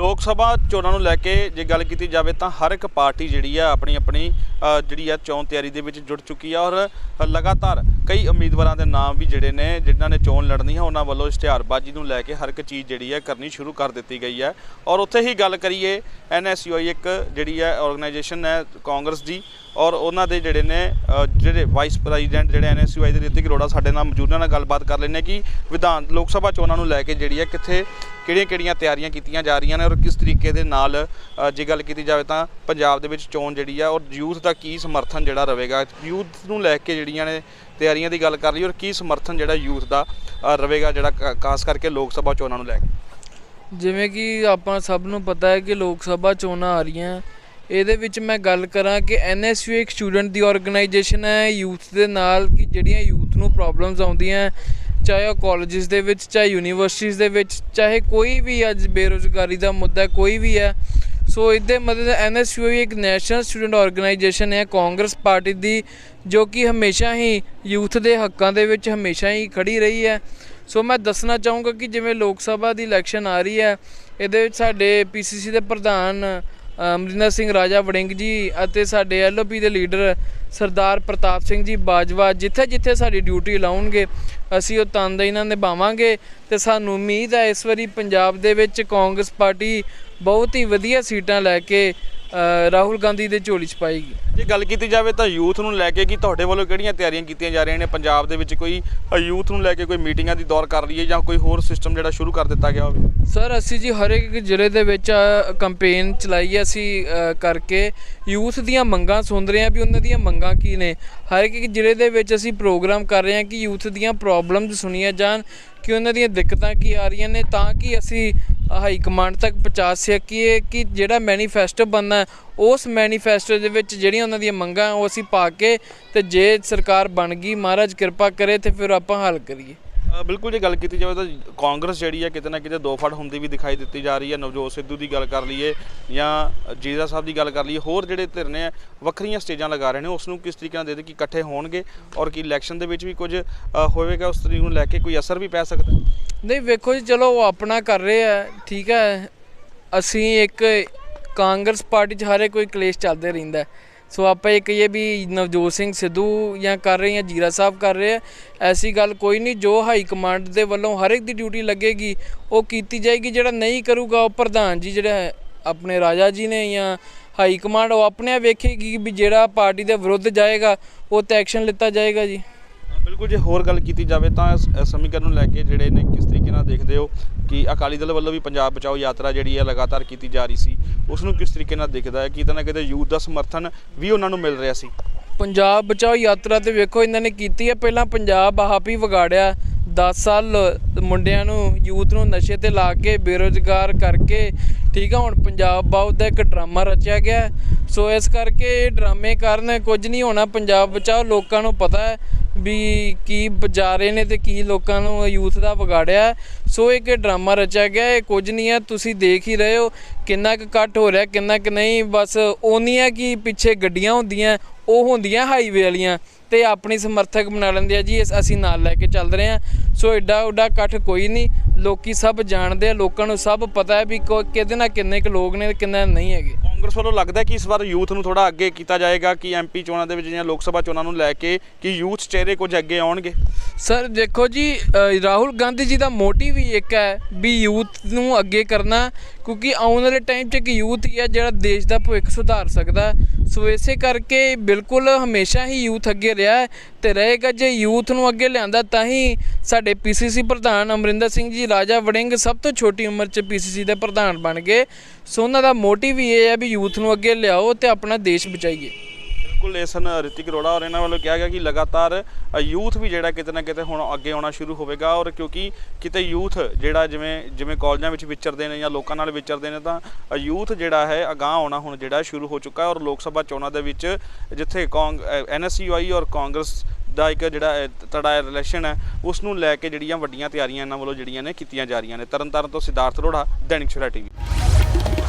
ਲੋਕ ਸਭਾ ਚੋਣਾਂ ਨੂੰ ਲੈ ਕੇ ਜੇ ਗੱਲ ਕੀਤੀ ਜਾਵੇ ਤਾਂ ਹਰ ਇੱਕ ਪਾਰਟੀ ਜਿਹੜੀ ਆ ਆਪਣੀ ਆਪਣੀ ਜਿਹੜੀ ਆ ਚੋਣ ਤਿਆਰੀ ਦੇ ਵਿੱਚ ਜੁੜ ਚੁੱਕੀ ਆ ਔਰ ਲਗਾਤਾਰ ਕਈ ਉਮੀਦਵਾਰਾਂ ਦੇ ਨਾਮ ਵੀ ਜਿਹੜੇ ਨੇ, ਜਿਨ੍ਹਾਂ ਨੇ ਚੋਣ ਲੜਨੀ ਹੈ ਉਹਨਾਂ ਵੱਲੋਂ ਇਸ਼ਤਿਹਾਰਬਾਜ਼ੀ ਨੂੰ ਲੈ ਕੇ ਹਰ ਇੱਕ ਚੀਜ਼ ਜਿਹੜੀ ਹੈ ਕਰਨੀ ਸ਼ੁਰੂ ਕਰ ਦਿੱਤੀ ਗਈ ਹੈ ਔਰ ਉੱਥੇ ਹੀ ਗੱਲ ਕਰੀਏ ਐਨਐਸਯੂਆਈ ਇੱਕ ਜਿਹੜੀ ਹੈ ਆਰਗੇਨਾਈਜੇਸ਼ਨ ਹੈ ਕਾਂਗਰਸ ਦੀ ਔਰ ਉਹਨਾਂ ਦੇ ਜਿਹੜੇ ਨੇ ਜਿਹੜੇ ਵਾਈਸ ਪ੍ਰੈਜ਼ੀਡੈਂਟ ਜਿਹੜੇ ਐਨਐਸਯੂਆਈ ਦੇ ਰਿਤਿਕ ਅਰੋੜਾ ਸਾਡੇ ਨਾਲ ਮੌਜੂਦ ਨੇ ਨਾਲ ਗੱਲਬਾਤ ਕਰ ਲੈਂਦੇ ਹਾਂ ਕਿ ਵਿਧਾਨ, ਲੋਕ ਸਭਾ ਚੋਣਾਂ ਨੂੰ ਲੈ ਕੇ ਜਿਹੜੀ ਹੈ ਕਿੱਥੇ ਕਿਹੜੀਆਂ ਕਿਹੜੀਆਂ ਤਿਆਰੀਆਂ ਕੀਤੀਆਂ ਜਾ ਰਹੀਆਂ ਨੇ ਔਰ ਕਿਸ ਤਰੀਕੇ ਦੇ ਨਾਲ ਜੇ ਗੱਲ ਕੀਤੀ ਜਾਵੇ ਤਾਂ ਪੰਜਾਬ ਦੇ ਵਿੱਚ ਚੋਣ ਜਿਹੜੀ ਆ ਔਰ ਯੂਥ ਦਾ ਕੀ ਸਮਰਥਨ ਜਿਹੜਾ ਰਹੇਗਾ? ਯੂਥ ਨੂੰ ਲੈ ਕੇ ਜਿਹੜੀਆਂ ਨੇ ਤਿਆਰੀਆਂ ਦੀ ਗੱਲ ਕਰ ਲਈ ਔਰ ਕੀ ਸਮਰਥਨ ਜਿਹੜਾ ਯੂਥ ਦਾ ਰਹੇਗਾ ਜਿਹੜਾ ਖ- ਖਾਸ ਕਰਕੇ ਲੋਕ ਸਭਾ ਚੋਣਾਂ ਨੂੰ ਲੈ ਕੇ? ਜਿਵੇਂ ਕਿ ਆਪਾਂ ਸਭ ਨੂੰ ਪਤਾ ਹੈ ਕਿ ਲੋਕ ਸਭਾ ਚੋਣਾਂ ਆ ਰਹੀਆਂ। ਇਹਦੇ ਵਿੱਚ ਮੈਂ ਗੱਲ ਕਰਾਂ ਕਿ ਐਨਐਸਯੂ ਇੱਕ ਸਟੂਡੈਂਟ ਦੀ ਆਰਗੇਨਾਈਜੇਸ਼ਨ ਹੈ। ਯੂਥ ਦੇ ਨਾਲ ਕਿ ਜਿਹੜੀਆਂ ਯੂਥ ਨੂੰ ਪ੍ਰੋਬਲਮਸ ਆਉਂਦੀਆਂ ਚਾਹੇ ਉਹ ਕਾਲਜਸ ਦੇ ਵਿੱਚ, ਚਾਹੇ ਯੂਨੀਵਰਸਿਟੀਜ਼ ਦੇ ਵਿੱਚ, ਚਾਹੇ ਕੋਈ ਵੀ ਅੱਜ ਬੇਰੋਜ਼ਗਾਰੀ ਦਾ ਮੁੱਦਾ ਕੋਈ ਵੀ ਹੈ। ਸੋ ਇਹਦੇ ਮਦਦ ਐਨਐਸਯੂ ਇੱਕ ਨੈਸ਼ਨਲ ਸਟੂਡੈਂਟ ਆਰਗੇਨਾਈਜੇਸ਼ਨ ਹੈ। ਕਾਂਗਰਸ ਪਾਰਟੀ ਦੀ, ਜੋ ਕਿ ਹਮੇਸ਼ਾ ਹੀ ਯੂਥ ਦੇ ਹੱਕਾਂ ਦੇ ਵਿੱਚ ਹਮੇਸ਼ਾ ਹੀ ਖੜੀ ਰਹੀ ਹੈ। ਸੋ ਮੈਂ ਦੱਸਣਾ ਚਾਹੂੰਗਾ ਕਿ ਜਿਵੇਂ ਲੋਕ ਸਭਾ ਦੀ ਇਲੈਕਸ਼ਨ ਆ ਰਹੀ ਹੈ, ਇਹਦੇ ਵਿੱਚ ਸਾਡੇ ਪੀਸੀਸੀ ਦੇ ਪ੍ਰਧਾਨ ਅਮਰਿੰਦਰ ਸਿੰਘ, ਰਾਜਾ ਵੜਿੰਗ ਜੀ ਅਤੇ ਸਾਡੇ ਐਲਓਪੀ ਦੇ ਲੀਡਰ ਸਰਦਾਰ ਪ੍ਰਤਾਪ ਸਿੰਘ ਜੀ ਬਾਜਵਾ, ਜਿੱਥੇ ਜਿੱਥੇ ਸਾਡੀ ਡਿਊਟੀ ਲਾਉਣਗੇ, ਅਸੀਂ ਉਹ ਤਨਦੇਹੀ ਨਾਲ ਨਿਭਾਵਾਂਗੇ ਤੇ ਸਾਨੂੰ ਉਮੀਦ ਹੈ ਇਸ ਵਾਰੀ ਪੰਜਾਬ ਦੇ ਵਿੱਚ ਕਾਂਗਰਸ ਪਾਰਟੀ ਬਹੁਤ ਹੀ ਵਧੀਆ ਸੀਟਾਂ ਲੈ ਕੇ ਰਾਹੁਲ ਗਾਂਧੀ ਦੇ ਝੋਲੀ 'ਚ ਪਾਏਗੀ। ਜੇ ਗੱਲ ਕੀਤੀ ਜਾਵੇ ਤਾਂ ਯੂਥ ਨੂੰ ਲੈ ਕੇ ਕਿ ਤੁਹਾਡੇ ਵੱਲੋਂ ਕਿਹੜੀਆਂ ਤਿਆਰੀਆਂ ਕੀਤੀਆਂ ਜਾ ਰਹੀਆਂ ਨੇ? ਪੰਜਾਬ ਦੇ ਵਿੱਚ ਕੋਈ ਯੂਥ ਨੂੰ ਲੈ ਕੇ ਕੋਈ ਮੀਟਿੰਗਾਂ ਦੀ ਦੌਰ ਕਰ ਰਹੀ ਹੈ ਜਾਂ ਕੋਈ ਹੋਰ ਸਿਸਟਮ ਜਿਹੜਾ ਸ਼ੁਰੂ ਕਰ ਦਿੱਤਾ ਗਿਆ ਹੋਵੇ? ਸਰ ਅਸੀਂ ਜੀ ਹਰ ਇੱਕ ਜ਼ਿਲ੍ਹੇ ਦੇ ਵਿੱਚ ਕੰਪੇਨ ਚਲਾਈ ਹੈ ਅਸੀਂ ਕਰਕੇ ਯੂਥ ਦੀਆਂ ਮੰਗਾਂ ਸੁਣ ਰਹੇ ਹਾਂ ਵੀ ਉਹਨਾਂ ਦੀਆਂ ਮੰਗਾਂ ਕੀ ਨੇ। ਹਰ ਇੱਕ ਜ਼ਿਲ੍ਹੇ ਦੇ ਵਿੱਚ ਅਸੀਂ ਪ੍ਰੋਗਰਾਮ ਕਰ ਰਹੇ ਹਾਂ ਕਿ ਯੂਥ ਦੀਆਂ ਪ੍ਰੋਬਲਮਸ ਸੁਣੀਆਂ ਜਾਣ ਕਿ ਉਹਨਾਂ ਦੀਆਂ ਦਿੱਕਤਾਂ ਕੀ ਆ ਰਹੀਆਂ ਨੇ ਤਾਂ ਕਿ ਅਸੀਂ ਹਾਈ ਕਮਾਂਡ ਤੱਕ ਪਹੁੰਚਾ ਸਕੀਏ ਕਿ ਜਿਹੜਾ ਮੈਨੀਫੈਸਟੋ ਬਣਨਾ ਉਸ ਮੈਨੀਫੈਸਟੋ ਦੇ ਵਿੱਚ ਜਿਹੜੀਆਂ ਉਹਨਾਂ ਦੀਆਂ ਮੰਗਾਂ ਉਹ ਅਸੀਂ ਪਾ ਕੇ ਤੇ ਜੇ ਸਰਕਾਰ ਬਣ ਗਈ, ਮਹਾਰਾਜ ਕਿਰਪਾ ਕਰੇ ਤੇ ਫਿਰ ਆਪਾਂ ਹੱਲ ਕਰੀਏ। ਬਿਲਕੁਲ ਜੇ, ਗੱਲ ਕੀਤੀ ਜਾਵੇ ਤਾਂ ਕਾਂਗਰਸ ਜਿਹੜੀ ਹੈ ਕਿਤੇ ਨਾ ਕਿਤੇ ਦੋ ਫੜ ਹੁੰਦੀ ਵੀ ਦਿਖਾਈ ਦਿੱਤੀ ਜਾ ਰਹੀ ਹੈ ਨਵਜੋਤ ਸਿੱਧੂ ਦੀ ਗੱਲ ਕਰ ਲਈਏ ਜਾਂ ਜੀਰਾ ਸਾਹਿਬ ਦੀ ਗੱਲ ਕਰ ਲਈਏ, ਹੋਰ ਜਿਹੜੇ ਧਿਰ ਨੇ ਵੱਖਰੀਆਂ ਸਟੇਜਾਂ ਲਗਾ ਰਹੇ ਨੇ, ਉਸ ਨੂੰ ਕਿਸ ਤਰੀਕੇ ਨਾਲ ਦੇ ਦੇ ਕਿ ਇਕੱਠੇ ਹੋਣਗੇ ਔਰ ਕਿ ਇਲੈਕਸ਼ਨ ਦੇ ਵਿੱਚ ਵੀ ਕੁਝ ਹੋਵੇਗਾ, ਉਸ ਤਰੀਕ ਨੂੰ ਲੈ ਕੇ ਕੋਈ ਅਸਰ ਵੀ ਪੈ ਸਕਦਾ? ਨਹੀਂ, ਵੇਖੋ ਜੀ, ਚਲੋ ਉਹ ਆਪਣਾ ਕਰ ਰਹੇ ਆ, ਠੀਕ ਹੈ ਅਸੀਂ ਇੱਕ ਕਾਂਗਰਸ ਪਾਰਟੀ 'ਚ ਹਰੇ ਕੋਈ ਕਲੇਸ਼ ਚੱਲਦੇ ਰਹਿੰਦਾ। ਹੈ। ਸੋ ਆਪਾਂ ਇਹ ਕਹੀਏ ਵੀ ਨਵਜੋਤ ਸਿੰਘ ਸਿੱਧੂ ਜਾਂ ਕਰ ਰਹੇ ਜਾਂ ਜੀਰਾ ਸਾਹਿਬ ਕਰ ਰਹੇ ਆ, ਐਸੀ ਗੱਲ ਕੋਈ ਨਹੀਂ, ਜੋ ਹਾਈ ਕਮਾਂਡ ਦੇ ਵੱਲੋਂ ਹਰ ਇੱਕ ਦੀ ਡਿਊਟੀ ਲੱਗੇਗੀ, ਉਹ ਕੀਤੀ ਜਾਏਗੀ, ਜਿਹੜਾ ਨਹੀਂ ਕਰੂਗਾ ਉਹ ਪ੍ਰਧਾਨ ਜੀ, ਜਿਹੜਾ ਆਪਣੇ ਰਾਜਾ ਜੀ ਨੇ ਜਾਂ ਹਾਈ ਕਮਾਂਡ ਉਹ ਆਪਣੇ ਆਪ ਵੇਖੇਗੀ ਵੀ ਜਿਹੜਾ ਪਾਰਟੀ ਦੇ ਵਿਰੁੱਧ ਜਾਏਗਾ, ਉਹ ਤੇ ਐਕਸ਼ਨ ਲਿੱਤਾ ਜਾਏਗਾ ਜੀ ਬਿਲਕੁਲ ਜੇ ਹੋਰ ਗੱਲ ਕੀਤੀ ਜਾਵੇ ਤਾਂ ਇਸ ਸਮੀਕਰਨ ਨੂੰ ਲੈ ਕੇ ਜਿਹੜੇ ਨੇ ਕਿਸ ਤਰੀਕੇ ਨਾਲ ਦੇਖਦੇ ਹੋ ਕਿ ਅਕਾਲੀ ਦਲ ਵੱਲੋਂ ਵੀ ਪੰਜਾਬ ਬਚਾਓ ਯਾਤਰਾ ਜਿਹੜੀ ਹੈ ਲਗਾਤਾਰ ਕੀਤੀ ਜਾ ਰਹੀ ਸੀ, ਉਸ ਨੂੰ ਕਿਸ ਤਰੀਕੇ ਨਾਲ ਦਿਖਦਾ ਹੈ? ਕਿਤੇ ਨਾ ਕਿਤੇ ਯੂਥ ਦਾ ਸਮਰਥਨ ਵੀ ਉਹਨਾਂ ਨੂੰ ਮਿਲ ਰਿਹਾ ਸੀ? ਪੰਜਾਬ ਬਚਾਓ ਯਾਤਰਾ ਤੇ ਵੇਖੋ ਇਹਨਾਂ ਨੇ ਕੀਤੀ ਹੈ। ਪਹਿਲਾਂ ਪੰਜਾਬ ਆਪ ਹੀ ਵਿਗਾੜਿਆ। 10 ਸਾਲ ਮੁੰਡਿਆਂ ਨੂੰ, ਯੂਥ ਨੂੰ ਨਸ਼ੇ ਤੇ ਲਾ ਕੇ ਬੇਰੋਜ਼ਗਾਰ ਕਰਕੇ, ਠੀਕ ਆ, ਹੁਣ ਪੰਜਾਬ ਬਾਉ ਦਾ ਇੱਕ ਡਰਾਮਾ ਰਚਿਆ ਗਿਆ। ਸੋ ਇਸ ਕਰਕੇ ਇਹ ਡਰਾਮੇ ਕਾਰਨ ਕੁਝ ਨਹੀਂ ਹੋਣਾ। ਪੰਜਾਬ ਬਚਾਓ ਲੋਕਾਂ ਨੂੰ ਪਤਾ ਹੈ। ਵੀ ਕੀ ਜਾ ਰਹੇ ਨੇ ਤੇ ਕੀ ਲੋਕਾਂ ਨੂੰ ਯੂਥ ਦਾ ਵਿਗਾੜਿਆ ਸੋ ਇੱਕ ਇਹ ਡਰਾਮਾ ਰਚਿਆ ਗਿਆ, ਇਹ ਕੁਝ ਨਹੀਂ ਹੈ, ਤੁਸੀਂ ਦੇਖ ਹੀ ਰਹੇ ਹੋ ਕਿੰਨਾ ਕੁ ਕੱਟ ਹੋ ਰਿਹਾ, ਕਿੰਨਾ ਕੁ ਨਹੀਂ, ਬਸ ਉਹਨੀਆਂ ਕੀ ਪਿੱਛੇ ਗੱਡੀਆਂ ਹੁੰਦੀਆਂ, ਉਹ ਹੁੰਦੀਆਂ ਹਾਈਵੇ ਵਾਲੀਆਂ ਤੇ ਆਪਣੀ ਸਮਰਥਕ ਬਣਾ ਲੈਂਦੇ ਆ ਜੀ ਅਸੀਂ ਨਾਲ ਲੈ ਕੇ ਚੱਲ ਰਹੇ ਆ ਸੋ ਐਡਾ ਓਡਾ ਇਕੱਠ ਕੋਈ ਨਹੀਂ, ਲੋਕੀ ਸਭ ਜਾਣਦੇ ਆ, ਲੋਕਾਂ ਨੂੰ ਸਭ ਪਤਾ ਹੈ ਵੀ ਕੋ- ਕਿਹਦੇ ਨਾਲ ਕਿੰਨੇ ਕੁ ਲੋਕ ਨੇ ਤੇ ਕਿੰਨੇ ਨਹੀਂ ਹੈਗੇ। ਕਾਂਗਰਸ ਵੱਲੋਂ ਲੱਗਦਾ ਕਿ ਇਸ ਵਾਰ ਯੂਥ ਨੂੰ ਥੋੜਾ ਅੱਗੇ ਕੀਤਾ ਜਾਏਗਾ ਕਿ ਐਮਪੀ ਚੋਣਾਂ ਦੇ ਵਿੱਚ ਜਾਂ ਲੋਕ ਸਭਾ ਚੋਣਾਂ ਨੂੰ ਲੈ ਕੇ ਕਿ ਯੂਥ ਚਿਹਰੇ ਕੁਝ ਅੱਗੇ ਆਉਣਗੇ? ਸਰ ਦੇਖੋ ਜੀ ਅ, ਰਾਹੁਲ ਗਾਂਧੀ ਜੀ ਦਾ ਮੋਟਿਵ ਹੀ ਇੱਕ ਹੈ ਵੀ ਯੂਥ ਨੂੰ ਅੱਗੇ ਕਰਨਾ ਕਿਉਂਕਿ ਆਉਣ ਵਾਲੇ ਟਾਈਮ 'ਚ ਇੱਕ ਯੂਥ ਹੀ ਹੈ ਜਿਹੜਾ ਦੇਸ਼ ਦਾ ਭਵਿੱਖ ਸੁਧਾਰ ਸਕਦਾ ਹੈ। ਸੋ ਇਸੇ ਕਰਕੇ ਬਿਲਕੁਲ ਹਮੇਸ਼ਾ ਹੀ ਯੂਥ ਅੱਗੇ ਰਿਹਾ ਹੈ ਤੇ ਰਹੇਗਾ ਜੇ ਯੂਥ ਨੂੰ ਅੱਗੇ ਲਿਆਂਦਾ ਤਾਂ ਹੀ ਸਾਡੇ ਪੀਸੀਸੀ ਪ੍ਰਧਾਨ ਅਮਰਿੰਦਰ ਸਿੰਘ ਜੀ ਰਾਜਾ ਵੜਿੰਗ ਸਭ ਤੋਂ ਛੋਟੀ ਉਮਰ 'ਚ ਪੀਸੀਸੀ ਦੇ ਪ੍ਰਧਾਨ ਬਣ ਗਏ ਸੋ ਉਹਨਾਂ ਦਾ ਮੋਟਿਵ ਹੀ ਇਹ ਹੈ ਵੀ ਯੂਥ ਨੂੰ ਅੱਗੇ ਲਿਆਓ ਤੇ ਆਪਣਾ ਦੇਸ਼ ਬਚਾਈਏ ਬਿਲਕੁਲ ਇਸ ਹਨ ਰਿਤਿਕ ਅਰੋੜਾ ਔਰ ਇਹਨਾਂ ਵੱਲੋਂ ਕਿਹਾ ਗਿਆ ਕਿ ਲਗਾਤਾਰ ਯੂਥ ਵੀ ਜਿਹੜਾ ਕਿਤੇ ਨਾ ਕਿਤੇ ਹੁਣ ਅੱਗੇ ਆਉਣਾ ਸ਼ੁਰੂ ਹੋਵੇਗਾ ਔਰ ਕਿਉਂਕਿ ਕਿਤੇ ਯੂਥ ਜਿਹੜਾ ਜਿਵੇਂ ਜਿਵੇਂ ਕਾਲਜਾਂ ਵਿੱਚ ਵਿਚਰਦੇ ਨੇ ਜਾਂ ਲੋਕਾਂ ਨਾਲ ਵਿਚਰਦੇ ਨੇ ਤਾਂ ਯੂਥ ਜਿਹੜਾ ਹੈ ਅਗਾਹ ਆਉਣਾ ਹੁਣ ਜਿਹੜਾ ਸ਼ੁਰੂ ਹੋ ਚੁੱਕਾ ਹੈ ਔਰ ਲੋਕ ਸਭਾ ਚੋਣਾਂ ਦੇ ਵਿੱਚ ਜਿੱਥੇ ਕਾਂਗ ਐਨਐਸਯੂਆਈ ਔਰ ਕਾਂਗਰਸ ਦਾ ਇੱਕ ਜਿਹੜਾ ਤੜਾ ਰਿਲੇਸ਼ਨ ਹੈ, ਉਸ ਨੂੰ ਲੈ ਕੇ ਜਿਹੜੀਆਂ ਵੱਡੀਆਂ ਤਿਆਰੀਆਂ ਇਹਨਾਂ ਵੱਲੋਂ ਜਿਹੜੀਆਂ ਨੇ ਕੀਤੀਆਂ ਜਾ ਰਹੀਆਂ ਨੇ। ਤਰਨਤਾਰਨ ਤੋਂ ਸਿਧਾਰਥ ਅਰੋੜਾ, ਦੈਨਿਕ ਸਵੇਰਾ ਟੀਵੀ।